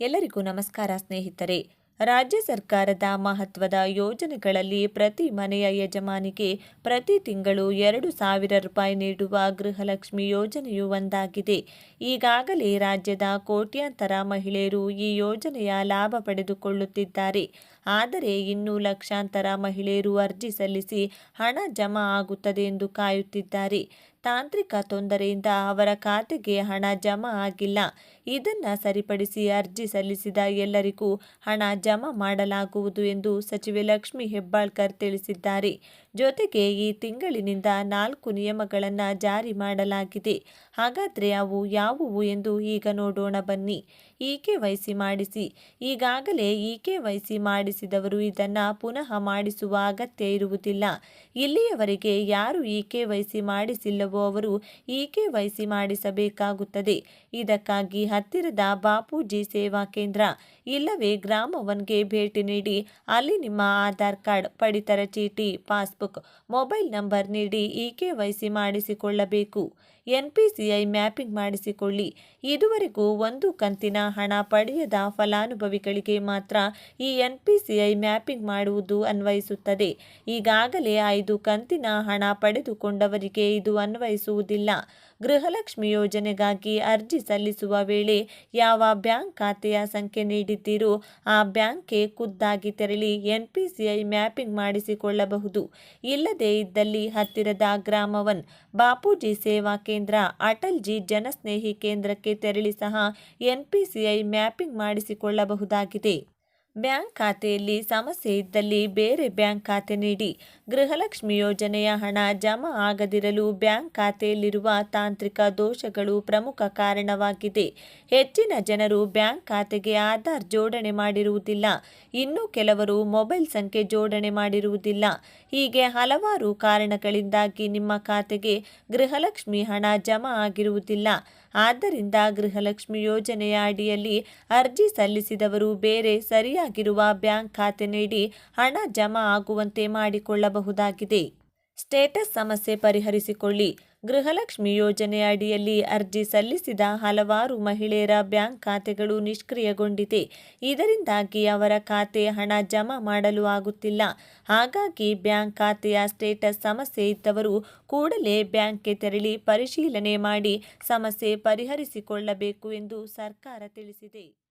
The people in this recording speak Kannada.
ಎಲ್ಲರಿಗೂ ನಮಸ್ಕಾರ, ಸ್ನೇಹಿತರೆ. ರಾಜ್ಯ ಸರ್ಕಾರದ ಮಹತ್ವದ ಯೋಜನೆಗಳಲ್ಲಿ ಪ್ರತಿ ಮನೆಯ ಯಜಮಾನಿಗೆ ಪ್ರತಿ ತಿಂಗಳು ಎರಡು ಸಾವಿರ ರೂಪಾಯಿ ನೀಡುವ ಗೃಹಲಕ್ಷ್ಮಿ ಯೋಜನೆಯು ಒಂದಾಗಿದೆ. ಈಗಾಗಲೇ ರಾಜ್ಯದ ಕೋಟ್ಯಾಂತರ ಮಹಿಳೆಯರು ಈ ಯೋಜನೆಯ ಲಾಭ ಪಡೆದುಕೊಳ್ಳುತ್ತಿದ್ದಾರೆ. ಆದರೆ ಇನ್ನೂ ಲಕ್ಷಾಂತರ ಮಹಿಳೆಯರು ಅರ್ಜಿ ಸಲ್ಲಿಸಿ ಹಣ ಜಮಾ ಆಗುತ್ತದೆ ಎಂದು ಕಾಯುತ್ತಿದ್ದಾರೆ. ತಾಂತ್ರಿಕ ತೊಂದರೆಯಿಂದ ಅವರ ಖಾತೆಗೆ ಹಣ ಜಮಾ ಆಗಿಲ್ಲ. ಇದನ್ನು ಸರಿಪಡಿಸಿ ಅರ್ಜಿ ಸಲ್ಲಿಸಿದ ಎಲ್ಲರಿಗೂ ಹಣ ಜಮಾ ಮಾಡಲಾಗುವುದು ಎಂದು ಸಚಿವೆ ಲಕ್ಷ್ಮಿ ಹೆಬ್ಬಾಳ್ಕರ್ ತಿಳಿಸಿದ್ದಾರೆ. ಜೊತೆಗೆ ಈ ತಿಂಗಳಿನಿಂದ ನಾಲ್ಕು ನಿಯಮಗಳನ್ನು ಜಾರಿ ಮಾಡಲಾಗಿದೆ. ಹಾಗಾದರೆ ಅವು ಯಾವುವು ಎಂದು ಈಗ ನೋಡೋಣ ಬನ್ನಿ. ಇ ಕೆ ವೈಸಿ ಮಾಡಿಸಿ. ಈಗಾಗಲೇ ಇ ಕೆ ವೈಸಿ ಮಾಡಿಸಿದವರು ಇದನ್ನು ಪುನಃ ಮಾಡಿಸುವ ಅಗತ್ಯ ಇರುವುದಿಲ್ಲ. ಇಲ್ಲಿಯವರೆಗೆ ಯಾರು ಇ ಕೆ ವೈಸಿ ಮಾಡಿಸಿಲ್ಲವೋ ಅವರು ಇ ಕೆ ವೈಸಿ ಮಾಡಿಸಬೇಕಾಗುತ್ತದೆ? ಇದಕ್ಕಾಗಿ ಹತ್ತಿರದ ಬಾಪೂಜಿ ಸೇವಾ ಕೇಂದ್ರ, ಇಲ್ಲವೇ ಗ್ರಾಮ ಒನ್ಗೆ ಭೇಟಿ ನೀಡಿ ಅಲ್ಲಿ ನಿಮ್ಮ ಆಧಾರ್ ಕಾರ್ಡ್, ಪಡಿತರ ಚೀಟಿ, ಪಾಸ್ಬುಕ್, ಮೊಬೈಲ್ ನಂಬರ್ ನೀಡಿ ಇ ಕೆ ವೈಸಿ ಮಾಡಿಸಿಕೊಳ್ಳಬೇಕು? N P C I mapping ಮಾಡಿಸಿಕೊಳ್ಳಿ. ಇದುವರೆಗೂ ಒಂದು ಕಂತಿನ ಹಣ ಪಡೆಯದ ಫಲಾನುಭವಿಗಳಿಗೆ ಮಾತ್ರ ಈ N P C I mapping ಮಾಡುವುದು ಅನ್ವಯಿಸುತ್ತದೆ. ಈಗಾಗಲೇ ಐದು ಕಂತಿನ ಹಣ ಪಡೆದುಕೊಂಡವರಿಗೆ ಇದು ಅನ್ವಯಿಸುವುದಿಲ್ಲ ಗೃಹಲಕ್ಷ್ಮಿ ಯೋಜನೆಗಾಗಿ ಅರ್ಜಿ ಸಲ್ಲಿಸುವ ವೇಳೆ ಯಾವ ಬ್ಯಾಂಕ್ ಖಾತೆಯ ಸಂಖ್ಯೆ ನೀಡಿದ್ದೀರೋ ಆ ಬ್ಯಾಂಕ್ಗೆ ಖುದ್ದಾಗಿ ತೆರಳಿ ಎನ್ಪಿಸಿಐ ಮ್ಯಾಪಿಂಗ್ ಮಾಡಿಸಿಕೊಳ್ಳಬಹುದು. ಇಲ್ಲದೇ ಇದ್ದಲ್ಲಿ ಹತ್ತಿರದ ಗ್ರಾಮವನ್ ಬಾಪೂಜಿ ಸೇವಾ ಕೇಂದ್ರ, ಅಟಲ್ಜಿ ಜನಸ್ನೇಹಿ ಕೇಂದ್ರಕ್ಕೆ ತೆರಳಿ ಸಹ ಎನ್ಪಿಸಿಐ ಮ್ಯಾಪಿಂಗ್ ಮಾಡಿಸಿಕೊಳ್ಳಬಹುದಾಗಿದೆ. ಬ್ಯಾಂಕ್ ಖಾತೆಯಲ್ಲಿ ಸಮಸ್ಯೆ ಇದ್ದಲ್ಲಿ ಬೇರೆ ಬ್ಯಾಂಕ್ ಖಾತೆ ನೀಡಿ. ಗೃಹಲಕ್ಷ್ಮಿ ಯೋಜನೆಯ ಹಣ ಜಮಾ ಆಗದಿರಲು ಬ್ಯಾಂಕ್ ಖಾತೆಯಲ್ಲಿರುವ ತಾಂತ್ರಿಕ ದೋಷಗಳು ಪ್ರಮುಖ ಕಾರಣವಾಗಿದೆ. ಹೆಚ್ಚಿನ ಜನರು ಬ್ಯಾಂಕ್ ಖಾತೆಗೆ ಆಧಾರ್ ಜೋಡಣೆ ಮಾಡಿರುವುದಿಲ್ಲ. ಇನ್ನು ಕೆಲವರು ಮೊಬೈಲ್ ಸಂಖ್ಯೆ ಜೋಡಣೆ ಮಾಡಿರುವುದಿಲ್ಲ. ಹೀಗೆ ಹಲವಾರು ಕಾರಣಗಳಿಂದಾಗಿ ನಿಮ್ಮ ಖಾತೆಗೆ ಗೃಹಲಕ್ಷ್ಮಿ ಹಣ ಜಮಾ ಆಗಿರುವುದಿಲ್ಲ. ಆದ್ದರಿಂದ ಗೃಹಲಕ್ಷ್ಮಿ ಯೋಜನೆಯ ಅಡಿಯಲ್ಲಿ ಅರ್ಜಿ ಸಲ್ಲಿಸಿದವರು ಬೇರೆ ಸರಿಯಾಗಿರುವ ಬ್ಯಾಂಕ್ ಖಾತೆ ನೀಡಿ ಹಣ ಜಮಾ ಆಗುವಂತೆ ಮಾಡಿಕೊಳ್ಳಬಹುದಾಗಿದೆ. ಸ್ಟೇಟಸ್ ಸಮಸ್ಯೆ ಪರಿಹರಿಸಿಕೊಳ್ಳಿ. ಗೃಹಲಕ್ಷ್ಮಿ ಯೋಜನೆ ಅಡಿಯಲ್ಲಿ ಅರ್ಜಿ ಸಲ್ಲಿಸಿದ ಹಲವಾರು ಮಹಿಳೆಯರ ಬ್ಯಾಂಕ್ ಖಾತೆಗಳು ನಿಷ್ಕ್ರಿಯಗೊಂಡಿದೆ. ಇದರಿಂದಾಗಿ ಅವರ ಖಾತೆ ಹಣ ಜಮಾ ಮಾಡಲು ಆಗುತ್ತಿಲ್ಲ. ಹಾಗಾಗಿ ಬ್ಯಾಂಕ್ ಖಾತೆಯ ಸ್ಟೇಟಸ್ ಸಮಸ್ಯೆ ಇದ್ದವರು ಕೂಡಲೇ ಬ್ಯಾಂಕ್ಗೆ ತೆರಳಿ ಪರಿಶೀಲನೆ ಮಾಡಿ ಸಮಸ್ಯೆ ಪರಿಹರಿಸಿಕೊಳ್ಳಬೇಕು ಎಂದು ಸರ್ಕಾರ ತಿಳಿಸಿದೆ.